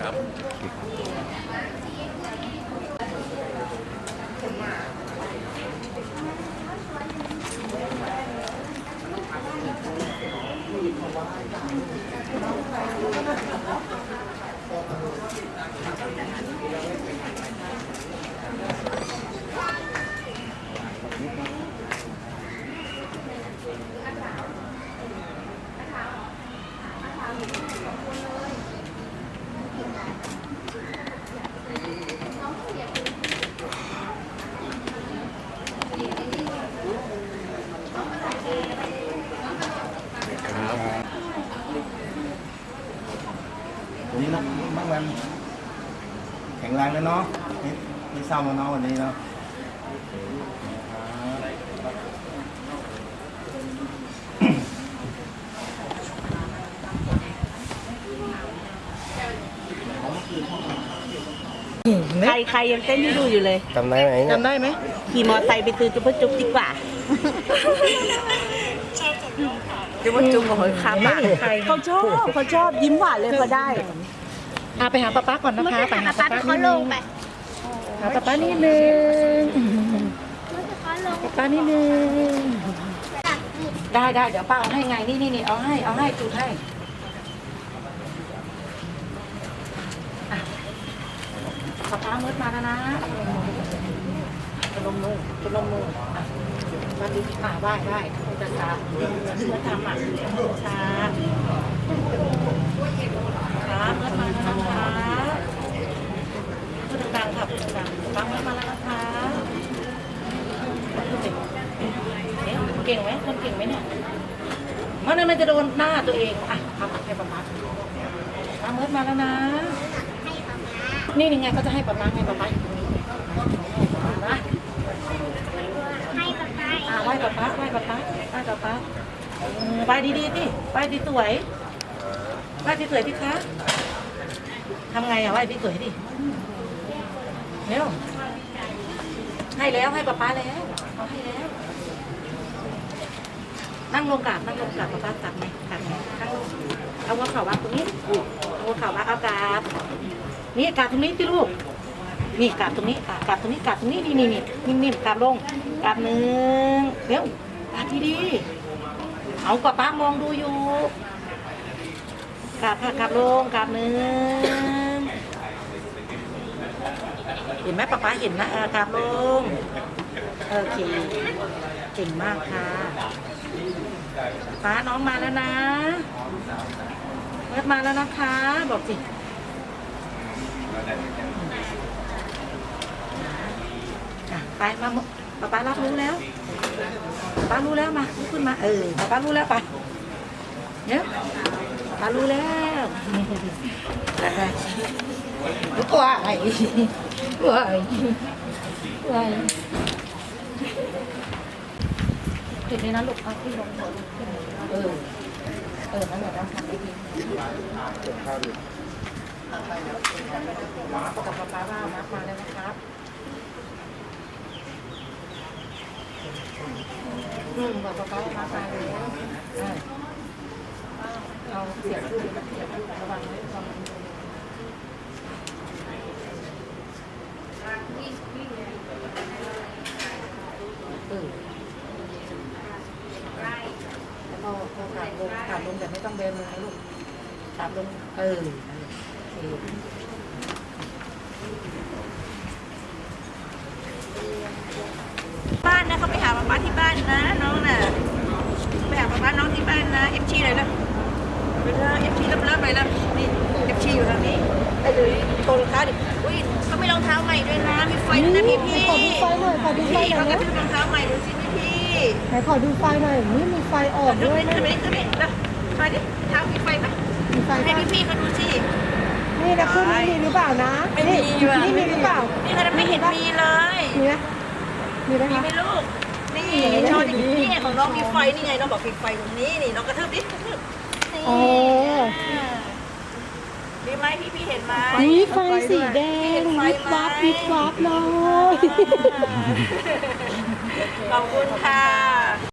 ครับ đi nó bắt quanh thằng lan nó nó. Đi, đi xong rồi nó rồi đi ใครใครยังเต้นให้ดูอยู่เลยจำได้ไหมเนี่ยจำได้ไหมขี่มอไซค์ไปซื้อจุ๊บจุ๊บดีกว่าจุ๊บจุ๊บของคนขับอะเขาชอบเขาชอบยิ้มหวานเลยพอได้อาไปหาป้าป้าก่อนนะคะไปหาป้าป้าเขาลงไปหาป้าป้านิดนึงเขาลงป้าป้านิดนึงจากหมุดได้ได้เดี๋ยวป้าเอาให้ไงนี่นี่นี่เอาให้เอาให้จุดให้อะ ป้าป้ามืดมาแล้วนะจะลมมือจะลมมืออะวันดีอ่าไหว้ไหว้จะช้าเมื่อทำอะช้าช้าเมื่อมาแล้วนะคะพูดดังๆค่ะพูดดังๆป้าเมื่อมาแล้วนะคะเอ๊ะเก่งไหมคนเก่งไหมเนี่ยมันนั้นมันจะโดนหน้าตัวเองอะทำให้ประมาทป้าเมิดมาแล้วนะ นี่ยังไงเขาจะให้ประมาทให้ประมาทอยู่ตรงนี้นะให้ป๊าป๊าอ่าไหว้ประมาทไหว้ประมาทไหว้ประมาทเออไหว้ดีๆสิไหว้ดีสวยไหว้ดีสวยพี่คะทำไงอะไหว้ดีสวยดิเร็วให้แล้วให้ป้าป้าแล้วเอาให้แล้ว นั่งลงกราบนั่งลงกราบป้าป้ากราบไหมกราบไหมนั่งลงเอาหัวเข่าวางตรงนี้เอาหัวเข่าวางเอากราบ นี่กาบตรงนี้สิลูก นี่กาบตรงนี้กาบตรงนี้กาบตรงนี้นี่นี่นี่นิ่มๆกาบลงกาบหนึ่งเร็วกาบดีๆเอาป้าป้ามองดูอยู่กาบค่ะกาบลงกาบหนึ่งเห็นไหมป้าป้าเห็นนะเออกาบลงโอเคเก่งมากค่ะป้าน้องมาแล้วนะเมิดมาแล้วนะคะ บอกสิ อะไปมาหมดป้าป้ารับรู้แล้วป้ารู้แล้วมาลุกขึ้นมาเออป้าป้ารู้แล้วไปเนี่ยป้ารู้แล้วตัว้ายว้ายว้ายจุดนี้นะลูกเอาขึ้นลงหัวลูกขึ้นเออเออนั่นแหละต้องทำให้ดี กับป๊าป๊าว่านับมาแล้วนะครับอืมบอกป๊าป๊าว่านับมาแล้วอ่าเอาเสียบลูกเสียบลูกระวังไว้ระวังเออแล้วก็ขาดลงขาดลงแต่ไม่ต้องเบนมือนะลูกขาดลงเออ บ้านนะเขาไปหาป๊าป๊าที่บ้านนะน้องน่ะไปหาป๊าป๊าน้องที่บ้านนะเอฟชีเลยนะไปเลยเอฟชีเริ่มๆไปแล้วนี่เอฟชีอยู่ทางนี้ไอ้เลยโชว์รองเท้าดิอุ้ยเขาไม่รองเท้าใหม่ด้วยนะมีไฟด้วยนะพี่พี่ขอดูไฟหน่อยขอดูไฟพี่หน่เขาอยกระนะทืบรองเท้าใหม่ดูสิพี่พี่ไหนขอดูไฟหน่อยนี่มีไฟออกขึ้นด้วไปยขึ้นนะไปขึ้นไปแล้วไปดิเท้ามีไฟไหมมีไฟให้ปะพี่พี่เขาดูสิ นี่นะคุณนี่มีหรือเปล่านะไม่มีนี่ว่ะนี่มีหรือเปล่า นี่เขาไม่เห็นมีเลยมีไหมมีไหมมีคะไหมลูก นี่โชว์ดินี่ไงของน้องมีไฟนี่ไงน้องบอกมีไฟตรงนี้นี่น้องกระทืบดิกระทืบนี่โอ้ดีไหมพี่พี่เห็นไหมมีไฟสีแดงวิบวับวิบวับเลย ขอบคุณค่ะ